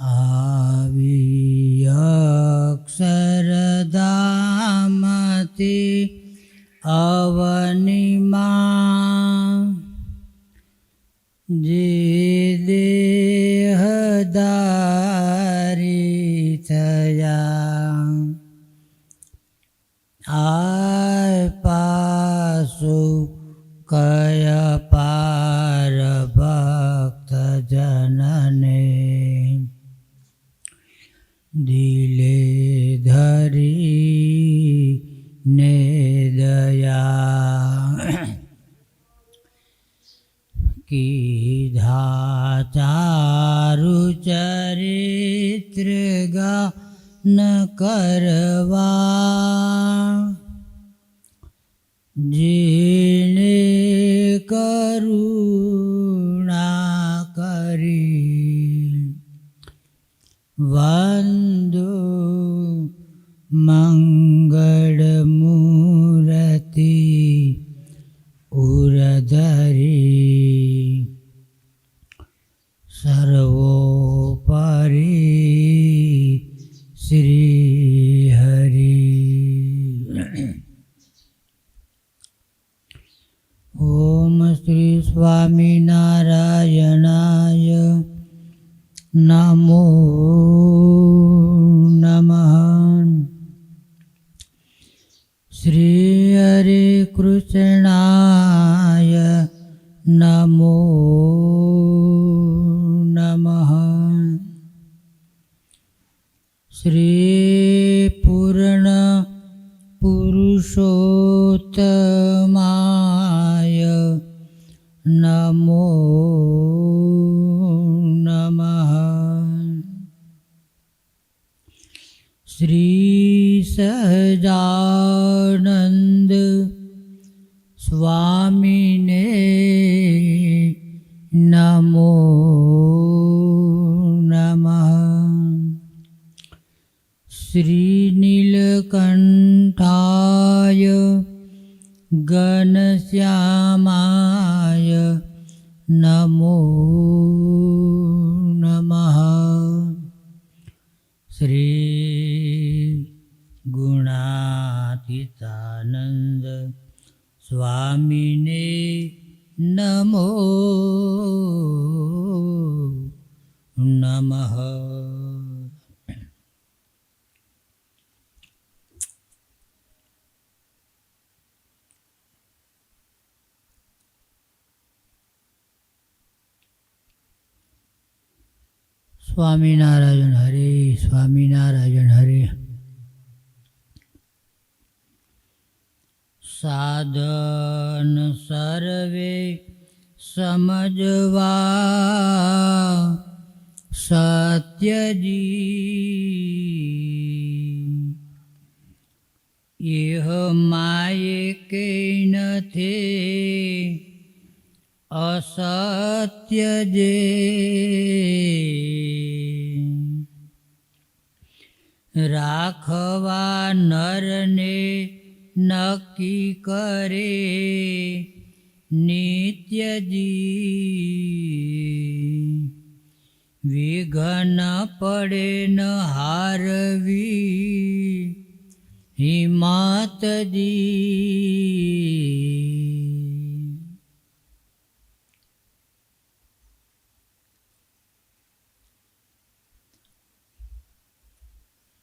આવી જેને શ્રી ગુણાતીતાનંદ સ્વામીને નમો નમઃ સ્વામિનારાયણ હરે સ્વામિનારાયણ હરે સાધન સર્વે સમજવા સત્યજી. એહ માયે કે નથી અસત્ય જે રાખવા નરને નક્કી કરે નિત્યજી વિઘન પડે ન હારવી હિમાતજી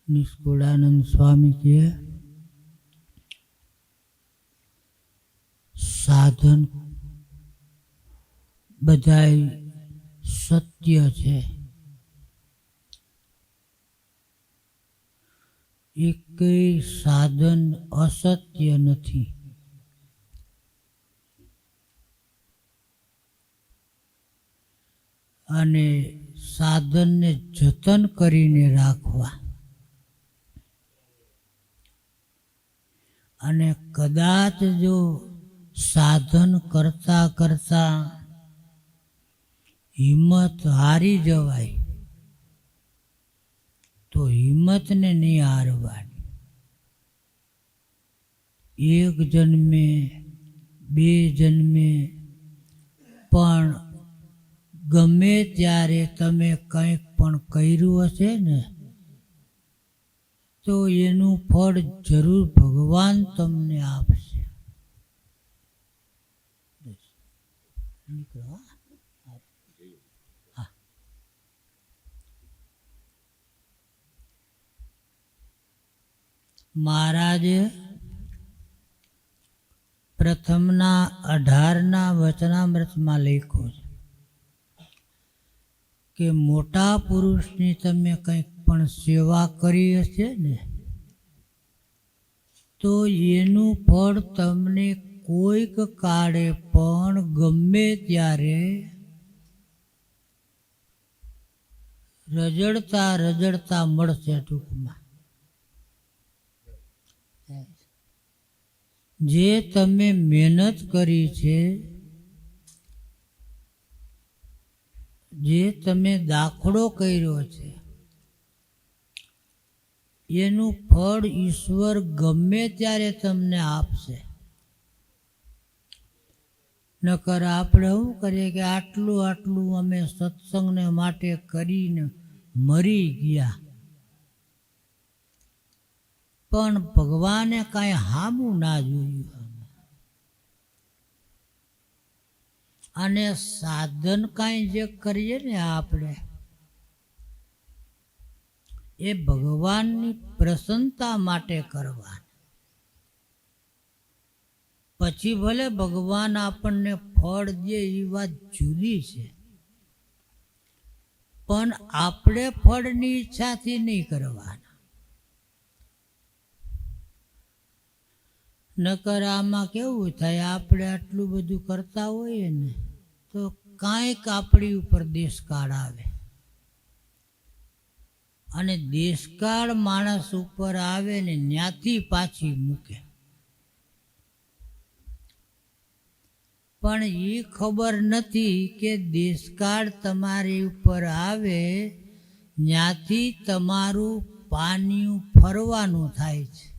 નિષ્કુળાનંદ સ્વામી કહે સાધન બધાય સત્ય છે. એકેય સાધન અસત્ય નથી. અને સાધનને જતન કરીને રાખવા. અને કદાચ જો સાધન કરતા કરતા હિંમત હારી જવાય. તો હિંમતને નહીં હારવાની. એક જન્મે, બે જન્મે, પણ ગમે ત્યારે તમે કંઈક પણ કર્યું હશે ને, તો એનું ફળ જરૂર ભગવાન તમને આપશે. નીકળો, હા. હા. મહારાજે પ્રથમના અઢારના વચનામૃતમાં લખ્યું છે કે મોટા પુરુષની તમે કંઈક પણ સેવા કરી હશે ને તો એનું ફળ તમને કોઈક કાળે પણ ગમે ત્યારે રજડતા રજડતા મળશે ટૂંકમાં. જે તમે મહેનત કરી છે, જે તમે દાખલો કર્યો છે, એનું ફળ ઈશ્વર ગમે ત્યારે તમને આપશે. નકર આપણે શું કરીએ કે આટલું આટલું અમે સત્સંગને માટે કરીને મરી ગયા. પણ ભગવાને કાંઈ હામું ના જોયું. અને સાધન કાંઈ જે કરીએ ને આપણે, એ ભગવાનની પ્રસન્નતા માટે કરવા પછી ભલે ભગવાન આપણને ફળ દે એ વાત જુદી છે. પણ આપણે ફળની ઈચ્છાથી નહીં કરવાના. નકર આમાં કેવું થાય, આપણે આટલું બધું કરતા હોઈએ ને, તો કાંઈક આપણી ઉપર દેશકાળ આવે. અને દેશકાળ માણસ ઉપર આવે ને, ન્યાથી પાછી મૂકે. પણ એ ખબર નથી કે દેશકાળ તમારી ઉપર આવે ત્યાંથી તમારું પાનિયું ફરવાનું થાય છે.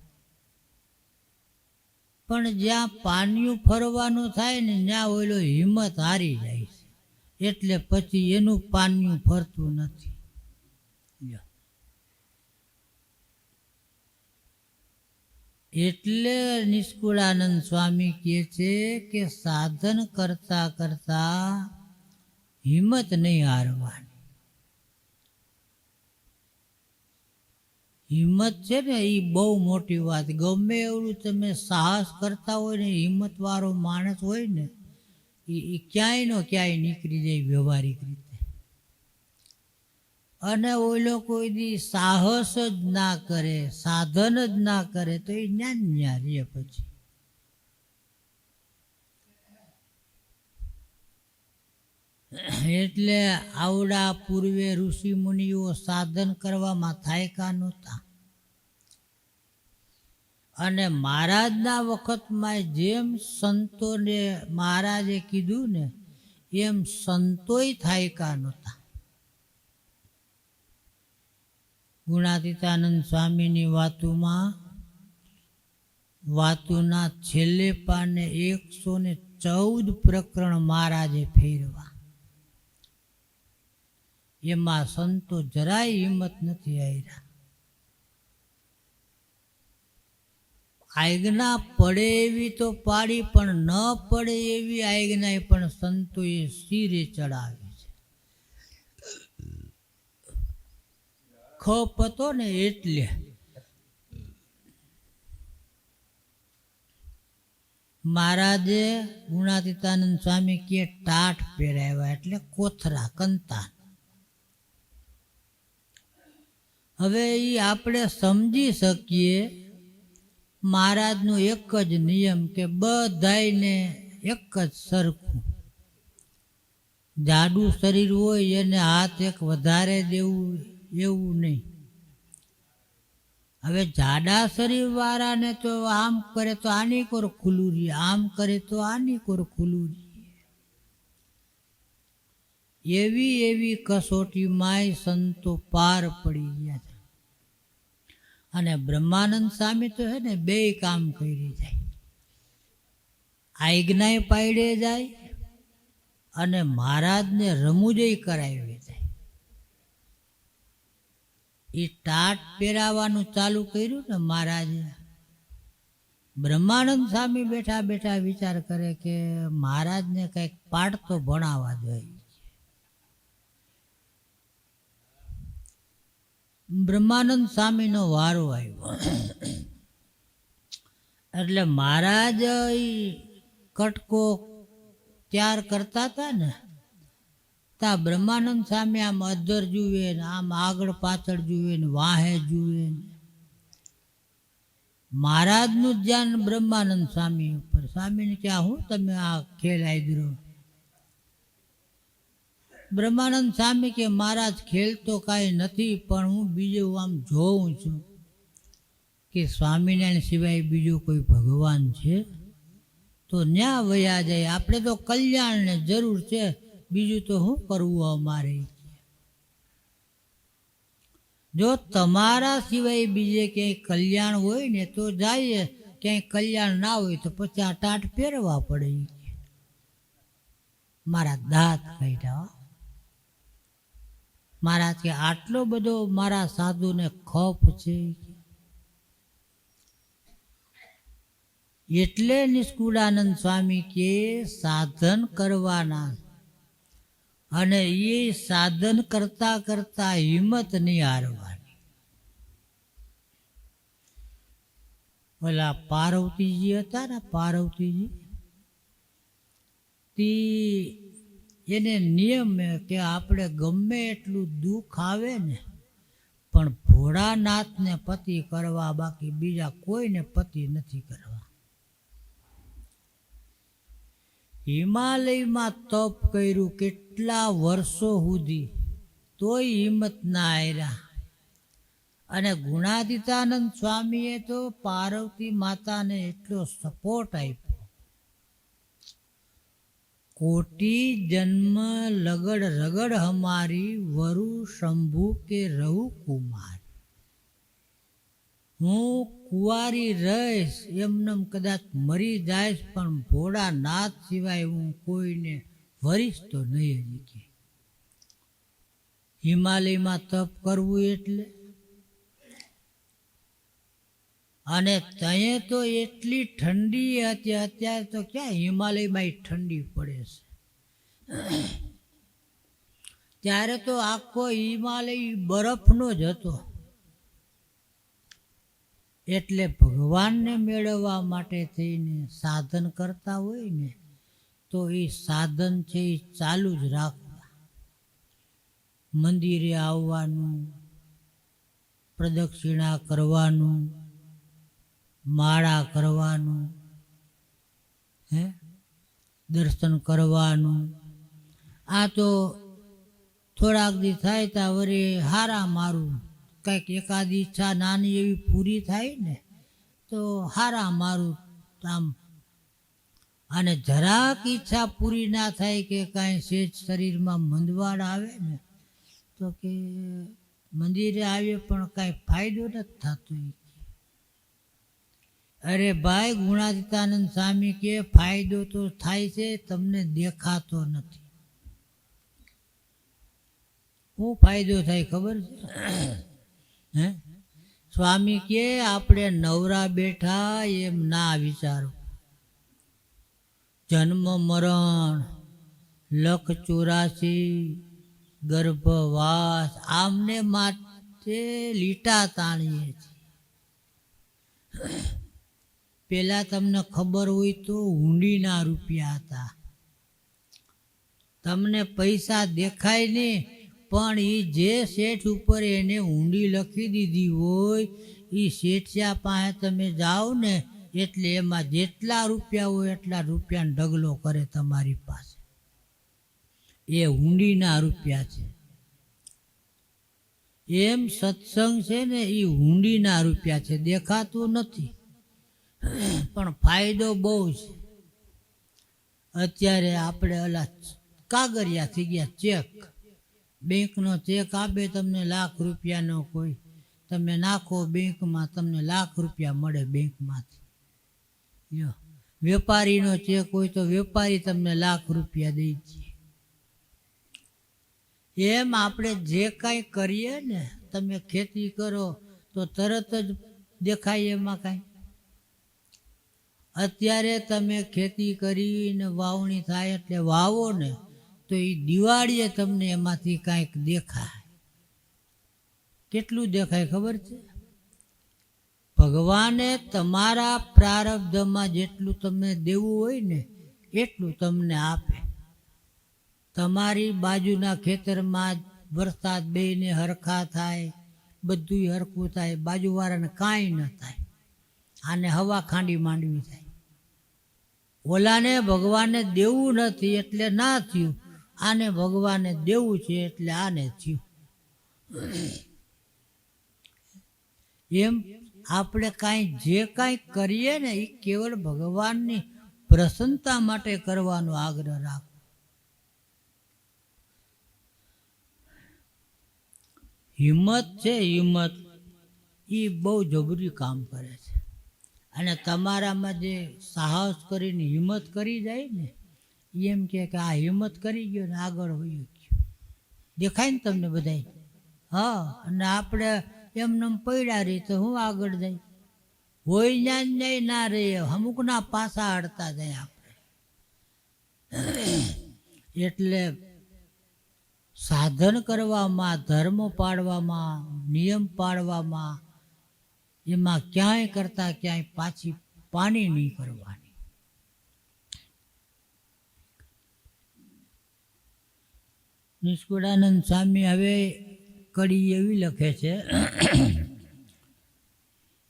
પણ જ્યાં પાનિયું ફરવાનું થાય ને, ત્યાં ઓલો હિંમત હારી જાય છે. એટલે પછી એનું પાનિયું ફરતું નથી. એટલે નિષ્કુળાનંદ સ્વામી કહે છે કે સાધન કરતા કરતા હિંમત નહીં હારવાની. હિંમત છે ને એ બહુ મોટી વાત. ગમે એવું તમે સાહસ કરતા હોય ને, હિંમતવાળો માણસ હોય ને, એ ક્યાંય નો ક્યાંય નીકળી જાય વ્યવહારિક રીતે. અને ઓલો કોઈ દી સાહસ જ ના કરે, સાધન જ ના કરે, તો એ જ્ઞાન ન્યા પછી. એટલે આવડા પૂર્વે ઋષિ મુનિઓ સાધન કરવામાં થાયકા નહોતા. અને મહારાજના વખતમાં જેમ સંતોને મહારાજે કીધું ને, એમ સંતોય થાયકા નહોતા. ગુણાતીતાનંદ સ્વામીની વાતોમાં વાતોના છેલ્લે પાને એકસો ને ચૌદ પ્રકરણ મહારાજે ફેરવા. એમાં સંતો જરાય હિંમત નથી આવ્યા આજ્ઞા પડે એવી તો પાડી પણ ન પડે એવી આજ્ઞાએ પણ સંતોએ શિરે ચડાવી છે ખપ હતો ને એટલે. મહારાજે ગુણાતીતાનંદ સ્વામી કે ટાટ પહેરાવ્યા એટલે કોથરા, કંતાન. હવે એ આપણે સમજી શકીએ, મહારાજનો એક જ નિયમ કે બધાને એક જ સરખું. જાડું શરીર હોય એને હાથ એક વધારે દેવું એવું નહીં. હવે જાડા શરીર વાળાને તો આમ કરે તો આની કોર ખુલ્લું રહી, આમ કરે તો આની કોર ખુલ્લું રહી. એવી એવી કસોટીમાંય સંતો પાર પડી ગયા છે. અને બ્રહ્માનંદ સ્વામી તો હે ને બે કામ કરી જાય. આજ્ઞાએ પાડે જાય અને મહારાજને રમૂજય કરાવી એ ટાટ પહેરાવાનું ચાલુ કર્યું ને મહારાજે. બ્રહ્માનંદ સ્વામી બેઠા બેઠા વિચાર કરે કે મહારાજને કંઈક પાઠ તો ભણાવવા જોઈએ. બ્રહ્માનંદ સ્વામીનો વારો આવ્યો. એટલે મહારાજ કટકો તૈયાર કરતા હતા ને તા બ્રહ્માનંદ સામે આમ અધર જુએ ને, આમ આગળ પાછળ જુએ ને, વાહે જુએ મહારાજનું ધ્યાન બ્રહ્માનંદ સ્વામી ઉપર. સ્વામીને ક્યાં હું તમે આ ખેલ આદરો બ્રહ્માનંદ સ્વામી કે, મહારાજ, ખેલ તો કાંઈ નથી, પણ હું બીજું આમ જોઉં છું. કે, સ્વામિનારાયણ સિવાય બીજું કોઈ ભગવાન છે? તો ન્યા વયા જાય. આપણે તો કલ્યાણને જરૂર છે. બીજું તો શું કરવું અમારે? જો તમારા સિવાય બીજે ક્યાંય કલ્યાણ હોય ને તો જઈએ. ક્યાંય કલ્યાણ ના હોય તો પછી આ ટાટ પહેરવા પડે. મારા દાંત કાઢ્યા. મારા કે આટલો બધો મારા સાધુને ખપ છે. એટલે નિષ્કુળાનંદ સ્વામી કે સાધન કરવાના અને એ સાધન કરતા કરતા હિંમત નહીં હારવાની. ઓલા પાર્વતીજી હતા ને, પાર્વતીજી? તે એને નિયમ કે આપણે ગમે એટલું દુઃખ આવે ને, પણ ભોળાનાથને પતિ કરવા બાકી બીજા કોઈને પતિ નથી કરવા. હિમાલયમાં તપ કર્યું કેટલા વર્ષો સુધી તોય હિંમત ના આવ્યા અને ગુણાદિતાનંદ સ્વામીએ તો પાર્વતી માતાને એટલો સપોર્ટ આપ્યો. કોટી જન્મ લગડ રગડ હમારી, વરુ શંભુ કે રહુ કુમાર. હું કુંવારી રહીશ, એમનેમ કદાચ મરી જાઈશ, પણ ભોળાનાથ સિવાય હું કોઈને વરીશ તો નહીં હજી કે હિમાલયમાં તપ કરવું એટલે? અને ત્યાં તો એટલી ઠંડી હતી, અત્યારે તો ક્યાં હિમાલયમાં ઠંડી પડે છે? ત્યારે તો આખો હિમાલય બરફનો જ હતો. એટલે ભગવાનને મેળવવા માટે થઈને સાધન કરતા હોય ને તો એ સાધન છે એ ચાલુ જ રાખવા. મંદિરે આવવાનું, પ્રદક્ષિણા કરવાનું, માળા કરવાનું, હે, દર્શન કરવાનું. આ તો થોડાક દી થાય ત્યાં વળી હારા મારું, કંઈક એકાદ ઈચ્છા નાની એવી પૂરી થાય ને, તો હારા મારું, આમ અને જરાક ઈચ્છા પૂરી ના થાય કે કાંઈ સેજ શરીરમાં મંદવાડ આવે ને, તો કે મંદિરે આવીએ પણ કાંઈ ફાયદો નથી થતો અરે ભાઈ ગુણાતીતાનંદ સ્વામી કે ફાયદો તો થાય છે, તમને દેખાતો નથી. શું ફાયદો થાય ખબર છે? હે? સ્વામી કે, આપણે નવરા બેઠા એમ ના વિચારો. જન્મ મરણ લખ ચોરાસી, ગર્ભવાસ, આમને માટે લીટા તાણીએ છીએ. પેલા તમને ખબર હોય તો હુંડીના રૂપિયા હતા. તમને પૈસા દેખાય નહીં, પણ એ જે શેઠ ઉપર એને ઊંડી લખી દીધી હોય એ શેઠિયા પાસે તમે જાઓ ને એટલે એમાં જેટલા રૂપિયા હોય એટલા રૂપિયાનો ઢગલો કરે તમારી પાસે. એ હુંડીના રૂપિયા છે. એમ સત્સંગ છે ને એ હુંડીના રૂપિયા છે. દેખાતું નથી. પણ ફાયદો બહુ છે. અત્યારે આપણે ઓલા કાગરિયા થઈ ગયા ચેક. બેંકનો ચેક આપે તમને લાખ રૂપિયાનો કોઈ. તમે નાખો બેંકમાં, તમને લાખ રૂપિયા મળે બેંકમાંથી. લ્યો વેપારીનો ચેક હોય તો વેપારી તમને લાખ રૂપિયા દઈ છે. એમ આપણે જે કાંઈ કરીએ ને, તમે ખેતી કરો તો તરત જ દેખાય એમાં કાંઈ. અત્યારે તમે ખેતી કરીને વાવણી થાય એટલે વાવો ને, તો એ દિવાળીએ તમને એમાંથી કાંઈક દેખાય. કેટલું દેખાય ખબર છે? ભગવાને તમારા પ્રારબ્ધમાં જેટલું તમને દેવું હોય ને, એટલું તમને આપે. તમારી બાજુના ખેતરમાં વરસાદ બેને હરખા થાય બધું હરખું થાય, બાજુવાળાને કાંઈ ન થાય. આને હવા ખાંડી માંડવી થાય. ઓલાને ભગવાને દેવું નથી એટલે ના થયું. આને ભગવાને દેવું છે એટલે આને થયું. એમ આપણે કાંઈ જે કાંઈ કરીએ ને એ કેવળ ભગવાનની પ્રસન્નતા માટે કરવાનો આગ્રહ રાખો. હિંમત છે, હિંમત. એ બહુ જબરી કામ કરે છે. અને તમારામાં જે સાહસ કરીને હિંમત કરી જાય ને એમ કે આ હિંમત કરી ગયો ને આગળ હોય ગયો. દેખાય ને તમને બધાય? હા, અને આપણે એમને પડ્યા રહી તો હું આગળ જાય હોય જ્ઞાન જાય ના રહીએ અમુકના પાસા હડતા જાય આપણે. એટલે સાધન કરવામાં, ધર્મ પાડવામાં, નિયમ પાળવામાં એમાં ક્યાંય કરતા ક્યાંય પાછી પાણી નહીં કરવાની નિષ્કુળાનંદ સ્વામી હવે કડી એવી લખે છે,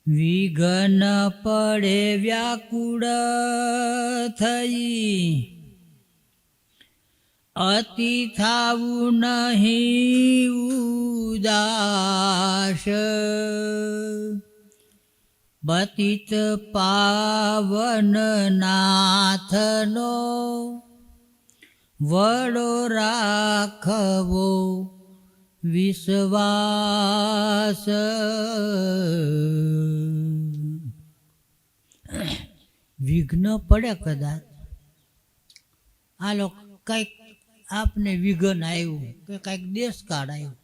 વિઘન પડે વ્યાકુળ થઈ, અતિ થાવું નહીં ઉદાસ, બતિત પાવન નાથનો વડો રાખવો વિશ્વાસ. વિઘ્ન પડે કદાચ. આ લોકો કંઈક આપને વિઘન આવ્યું કે કંઈક દેશકાળ આવ્યું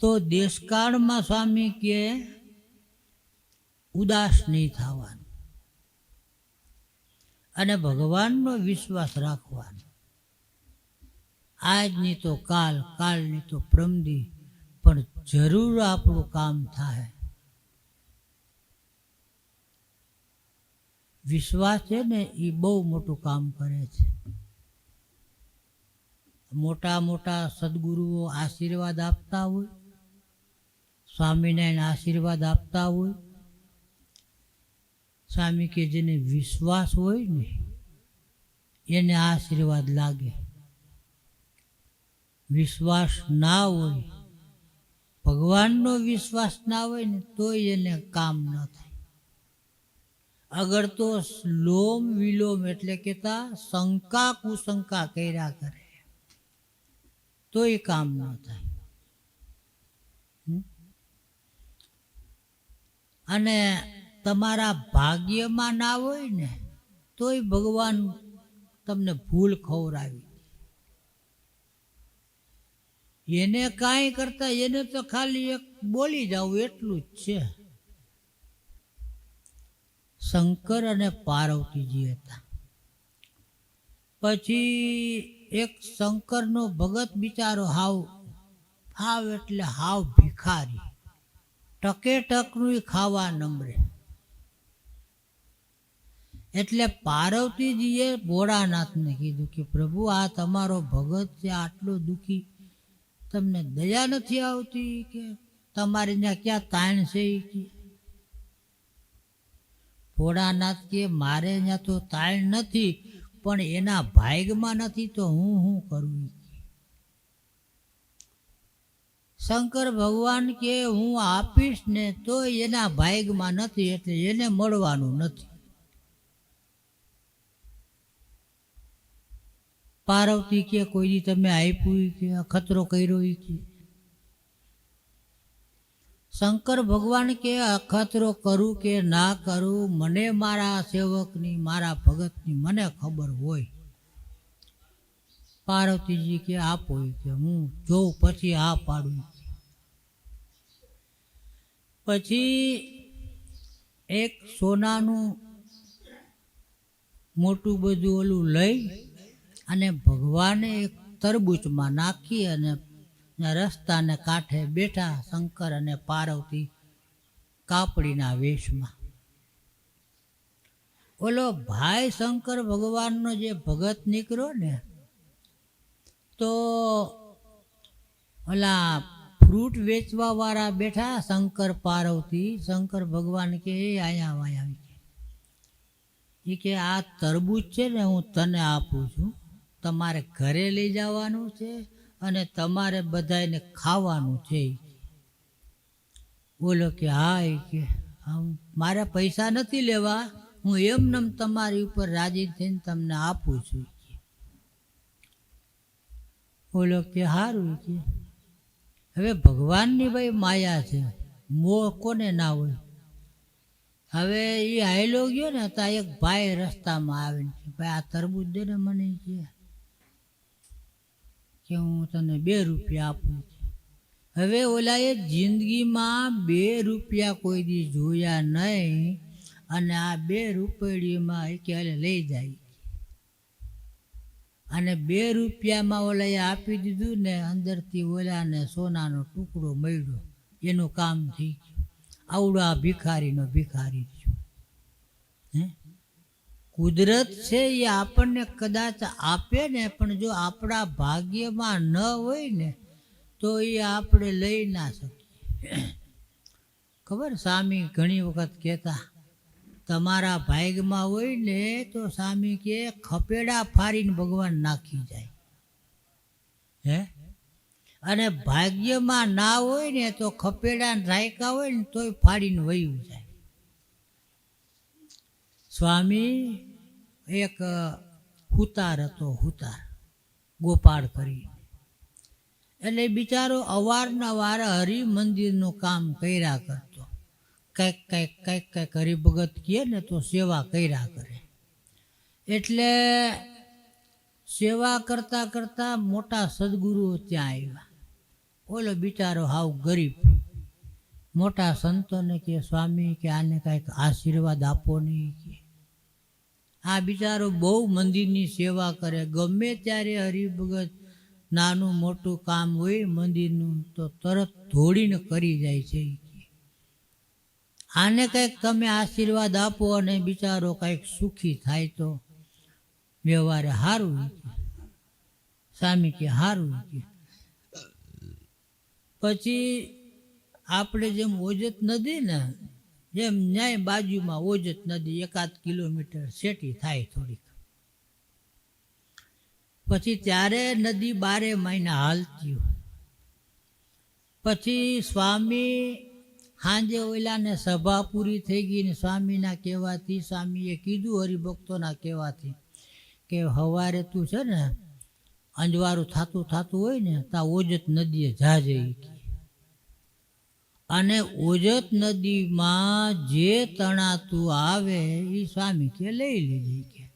તો દેશકાળમાં સ્વામી કે ઉદાસ નહીં થવાનું. અને ભગવાનનો વિશ્વાસ રાખવાનો. આજની તો કાલ, કાલની તો પ્રમદી, પણ જરૂર આપણું કામ થાય. વિશ્વાસ છે ને એ બહુ મોટું કામ કરે છે. મોટા મોટા સદગુરુઓ આશીર્વાદ આપતા હોય, સ્વામિનારાયણ આશીર્વાદ આપતા હોય, સ્વામી કે જેને વિશ્વાસ હોય ને, એને આશીર્વાદ લાગે. વિશ્વાસ ના હોય, ભગવાનનો વિશ્વાસ ના હોય ને તોય એને કામ ન થાય. અગર તો લોમ વિલોમ એટલે કેતા શંકા કુશંકા કર્યા કરે, તોય કામ ન થાય. અને તમારા ભાગ્યમાં ના હોય ને, તોય ભગવાન તમને ભૂલ ખવડાવી એને કાંઈ કરતા એને તો ખાલી એક બોલી જવું એટલું જ છે. શંકર અને પાર્વતીજી હતા. પછી એક શંકરનો ભગત બિચારો હાવ હાવ એટલે હાવ ભિખારી. ટકે ટકનું ખાવા નમરે. એટલે પાર્વતીજીએ ભોળાનાથને કીધું કે પ્રભુ આ તમારો ભગત છે, આટલો દુખી તમને દયા નથી આવતી કે તમારે ત્યાં ક્યાં તાણ છે કે? ભોળાનાથ કે મારે ત્યાં તો તાણ નથી, પણ એના ભાગમાં નથી તો હું શું કરું શંકર ભગવાન કે હું આપીશ ને તો એના ભાગમાં નથી, એટલે એને મળવાનું નથી. પાર્વતી કે કોઈ તમે આપ્યું કે અખતરો કર્યો કે. શંકર ભગવાન કે અખતરો કરું કે ના કરું, મને મારા સેવકની, મારા ભગતની મને ખબર હોય. પાર્વતીજી કે, આપો કે, હું જોઉં, પછી આ પાડું પછી એક સોનાનું મોટું બધું ઓલું લઈ અને ભગવાને એક તરબૂચમાં નાખી અને રસ્તાને કાંઠે બેઠા શંકર અને પાર્વતી કાપડીના વેશમાં. ઓલો ભાઈ શંકર ભગવાનનો જે ભગત નીકળ્યો ને, તો ઓલા ફ્રૂટ વેચવા વાળા બેઠા શંકર પાર્વતી, શંકર ભગવાન કે, એ આયા વાયા એ કે, આ તરબૂચ છે ને, હું તને આપું છું. તમારે ઘરે લઈ જવાનું છે અને તમારે બધાને ખાવાનું છે. બોલો કે હા કે મારે પૈસા નથી લેવા, હું એમનેમ તમારી ઉપર રાજી થઈને તમને આપું છું. બોલો કે સારું કે હવે ભગવાનની ભાઈ માયા છે, મોહ કોને ના હોય? હવે એ હાયલો ગયો ને તો એક ભાઈ રસ્તામાં આવીને ભાઈ આ તરબૂચ દે ને મને કે. કે હું તને બે રૂપિયા આપું હવે ઓલાએ જિંદગીમાં બે રૂપિયા કોઈ દી જોયા નહીં અને આ બે રૂપિયામાં એ કે લઈ જાય. અને બે રૂપિયામાં ઓલાએ આપી દીધું ને અંદરથી ઓલાને સોનાનો ટુકડો મળ્યો. એનું કામ થઈ ગયું. આવડો આ ભિખારીનો ભિખારી થયો. હે? કુદરત છે એ આપણને કદાચ આપે ને, પણ જો આપણા ભાગ્યમાં ન હોય ને, તો એ આપણે લઈ ના શકીએ. ખબર? સ્વામી ઘણી વખત કહેતા, તમારા ભાગ્યમાં હોય ને, તો સ્વામી કે ખપેડા ફાડીને ભગવાન નાખી જાય. હે? અને ભાગ્યમાં ના હોય ને, તો ખપેડા રાયકા હોય ને, તોય ફાડીને વયું જાય. સ્વામી, એક હુતાર હતો, હુતાર, ગોપાળ કરી. એટલે બિચારો અવારનવાર હરિ મંદિરનું કામ કર્યા કરતો. કંઈક કંઈક કંઈક કંઈક હરિભગત કહે ને તો સેવા કર્યા કરે. એટલે સેવા કરતાં કરતાં મોટા સદગુરુઓ ત્યાં આવ્યા. ઓલો બિચારો હાવ ગરીબ. મોટા સંતોને કે, સ્વામી, કે આને કાંઈક આશીર્વાદ આપો નહીં કે? આ બિચારો બહુ મંદિરની સેવા કરે. ગમે ત્યારે હરિભગત નાનું મોટું કામ હોય મંદિરનું, તો તરત ધોળીને કરી જાય છે આને કંઈક તમે આશીર્વાદ આપો અને બિચારો કંઈક સુખી થાય તો વ્યવહારે સારું સ્વામી કે. સારું પછી આપણે જેમ ઓજત નદી ને જેમ ન્યાય બાજુમાં ઓજત નદી એકાદ કિલોમીટર સેટી થાય થોડીક પછી ત્યારે નદી બારે મહિના હાલતી પછી સ્વામી સાંજે ઓલાને સભા પૂરી થઈ ગઈ ને સ્વામીના કહેવાથી સ્વામીએ કીધું હરિભક્તોના કહેવાથી કે સવારે તું છે ને અંજવાળું થતું થતું હોય ને ત્યાં ઓજત નદીએ જાજે. અને ઓજત નદીમાં જે તણાતું આવે એ સ્વામી કે, લઈ લીધી કે.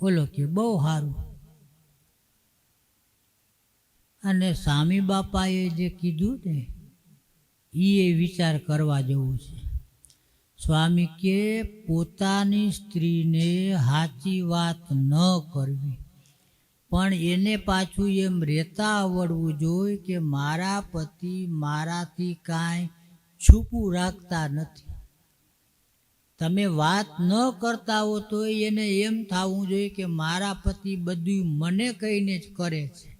બોલો કે, બહુ સારું અને સ્વામી બાપાએ જે કીધું ને એ વિચાર કરવા જેવું છે. સ્વામી કે, પોતાની સ્ત્રીને સાચી વાત ન કરવી. પણ એને પાછું એમ રહેતા આવડવું જોઈએ કે મારા પતિ મારાથી કાંઈ છૂપું રાખતા નથી. તમે વાત ન કરતા હો તો એને એમ થવું જોઈએ કે મારા પતિ બધું મને કહીને જ કરે છે.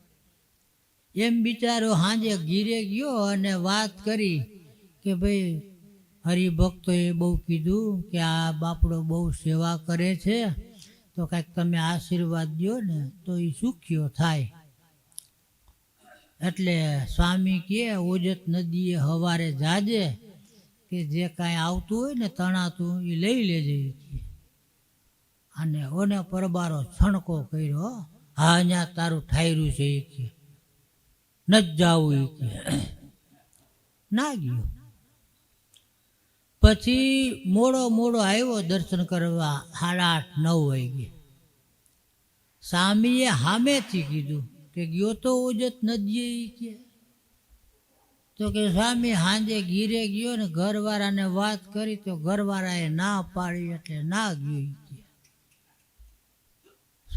એમ બિચારો સાંજે ઘીરે ગયો અને વાત કરી કે ભાઈ, હરિભક્તોએ બહુ કીધું કે આ બાપડો બહુ સેવા કરે છે. તો કાંઈક તમે આશીર્વાદ દો ને તો એ સુખ્યો થાય. એટલે સ્વામી કહે, ઓજત નદીએ હવારે જાજે કે જે કાંઈ આવતું હોય ને તણાતું એ લઈ લેજે અને ઓને પરબારો છણકો કર્યો. હા અહીંયા તારું ઠાયરું છે એ કે. ન જ જાવું એ કે. ના ગયો. પછી મોડો મોડો આવ્યો દર્શન કરવા, સાડા આઠ, નવ વાગે સ્વામીએ સામેથી કીધું કે ગયો તો ઓજત નદીએ કે. તો કે સ્વામી સાંજે ઘીરે ગયો ને ઘરવાળાને વાત કરી તો ઘરવાળાએ ના પાડી એટલે ના ગયો કે.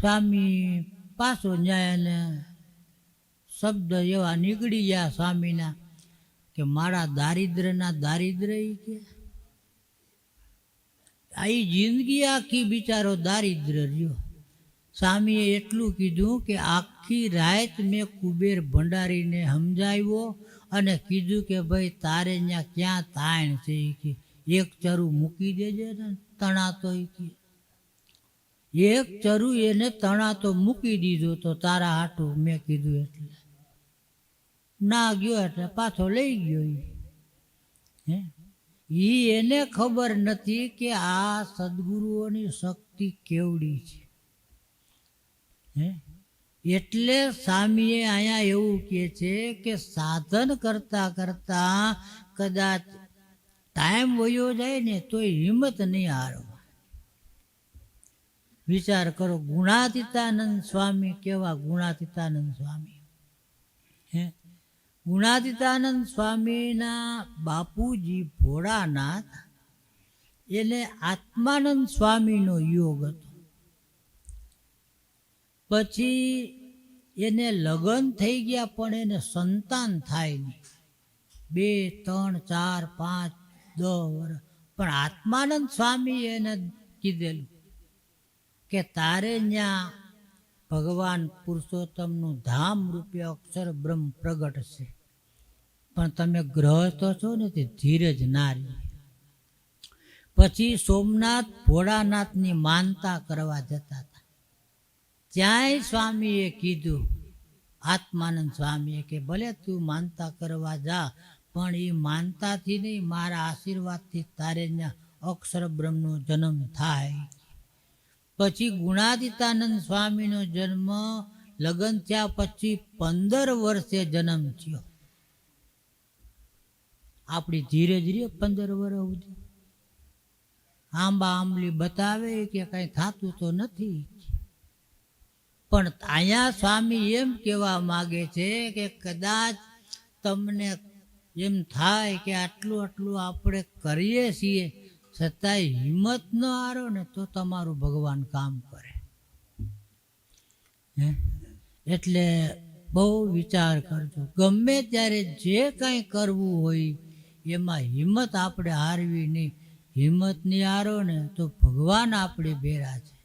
સ્વામી પાછો ન્યાય અને શબ્દ એવા નીકળી ગયા સ્વામીના કે મારા દારિદ્ર્યના દારિદ્ર કે. આ જિંદગી આખી બિચારો દારિદ્ર રહ્યો. સ્વામીએ એટલું કીધું કે આખી રાત મેં કુબેર ભંડારીને સમજાવ્યો અને કીધું કે ભાઈ તારે ત્યાં ક્યાં તાણ છે કે એક ચરું મૂકી દેજે ને તણાતો એક ચરું એને તણાતો મૂકી દીધો તો તારા હાટું મેં કીધું એટલે. ના ગયો એટલે પાછો લઈ ગયો એ હે? ઈ એને ખબર નથી કે આ સદગુરુઓની શક્તિ કેવડી છે. હે? એટલે સ્વામીએ અહીંયા એવું કહે છે કે સાધન કરતા કરતા કદાચ ટાઈમ વયો જાય ને તોય હિંમત નહીં હારવા. વિચાર કરો, ગુણાતીતાનંદ સ્વામી કેવા ગુણાતીતાનંદ સ્વામી? ગુણાતીતાનંદ સ્વામીના બાપુજી ભોળાનાથ, એને આત્માનંદ સ્વામીનો યોગ હતો. પછી એને લગ્ન થઈ ગયા, પણ એને સંતાન થાય નહીં. બે, ત્રણ, ચાર, પાંચ, દસ વર્ષ. પણ આત્માનંદ સ્વામી એને કીધેલું કે તારે ત્યાં ભગવાન પુરુષોત્તમનું ધામ રૂપે અક્ષર બ્રહ્મ પ્રગટ છે. પણ તમે ગ્રહસ્થ છો ને તે ધીરજ ના રહી પછી સોમનાથ ભોળાનાથની માનતા કરવા જતા હતા. ત્યાંય સ્વામીએ કીધું, આત્માનંદ સ્વામીએ કે, ભલે તું માનતા કરવા જા, પણ એ માનતાથી નહીં, મારા આશીર્વાદથી તારે અક્ષર બ્રહ્મનો જન્મ થાય. પછી ગુણાદિતાનંદ સ્વામીનો જન્મ લગ્ન થયા પછી પંદર વર્ષે જન્મ થયો. આપણી ધીરે ધીરે પંદર વર્ષ સુધી. આંબા આંબલી બતાવે કે કઈ થતું તો નથી. પણ અહીંયા સ્વામી એમ કહેવા માગે છે કે કદાચ તમને એમ થાય કે આટલું આટલું આપણે કરીએ છીએ, છતાંય હિંમત ન હારો ને તો તમારું ભગવાન કામ કરે. એટલે બહુ વિચાર કરજો. ગમે ત્યારે જે કંઈ કરવું હોય એમાં હિંમત આપણે હારવી નહીં. હિંમત નહીં હારો ને તો ભગવાન આપણે ભેરા છે.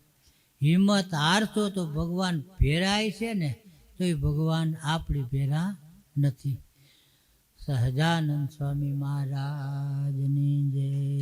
હિંમત હારશો તો ભગવાન ભેરાય છે ને, તો એ ભગવાન આપણી ભેરા નથી. સહજાનંદ સ્વામી મહારાજની જય.